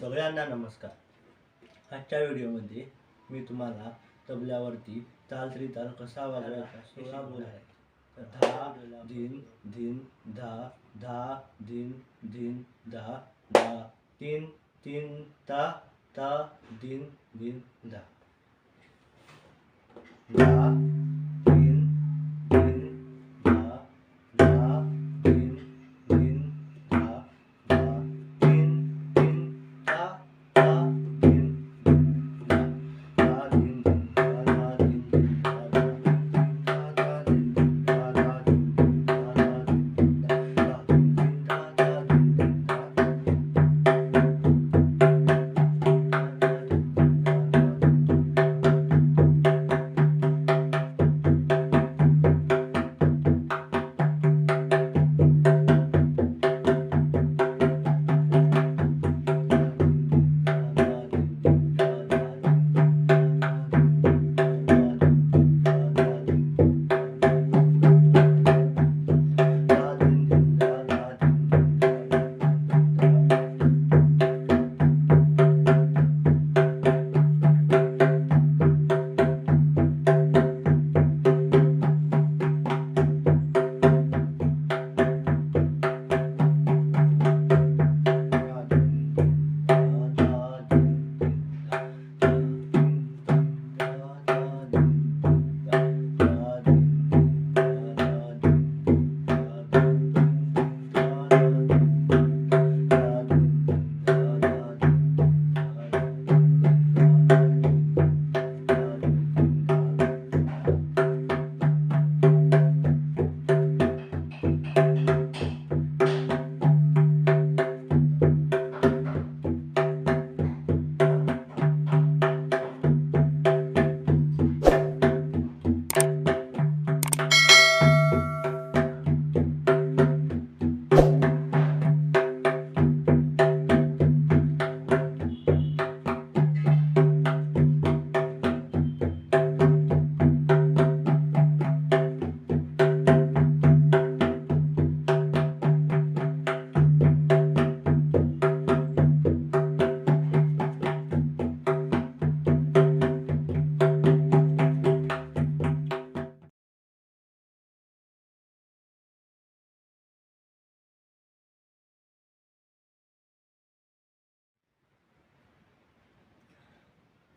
सगळ्यांना नमस्कार. आजच्या व्हिडिओमध्ये मी तुम्हाला तबल्यावरती ताल त्रि ताल कसा वाजवायचा सोळा बोल. आहे. धा धिन धिन धा धा धिन धिन धा धा तीन तीन ता ता धिन धिन धा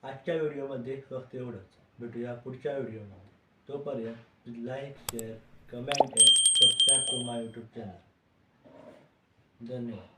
आजच्या व्हिडिओमध्ये फक्त एवढंच. भेटूया पुढच्या व्हिडिओमध्ये. तोपर्यंत like share comment subscribe to my YouTube channel धन्यवाद.